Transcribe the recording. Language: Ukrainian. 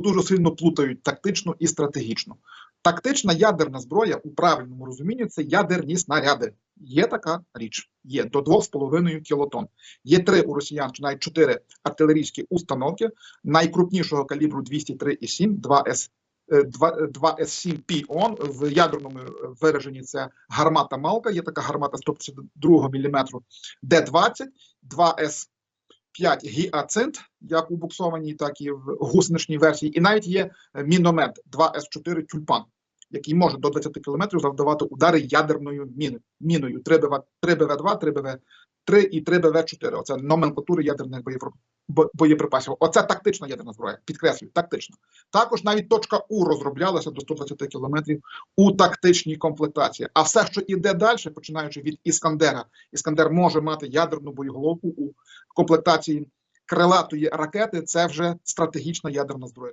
дуже сильно плутають тактичну і стратегічну. Тактична ядерна зброя у правильному розумінні це ядерні снаряди. Є така річ, є до 2,5 кілотон. Є три у росіян, чи навіть чотири артилерійські установки найкрупнішого калібру 203,7, 2 С. 2 С7 Піон в ядерному вираженні це гармата Малка, є така гармата 152 мм Д-20, 2 С 5 гіацинт, як у буксованій, так і в гусеничній версії, і навіть є міномет 2С4 тюльпан, який може до 20 км завдавати удари ядерною міною. міною 3 БВ, 3 БВ2, 3 БВ3 і 3 БВ4. Оце номенклатури ядерних боєпро- бо- боєприпасів. Оце тактична ядерна зброя. Підкреслюю, тактична. Також навіть точка У розроблялася до 120 кілометрів у тактичній комплектації. А все, що іде далі, починаючи від Іскандера, Іскандер може мати ядерну боєголовку у комплектації крилатої ракети. Це вже стратегічна ядерна зброя.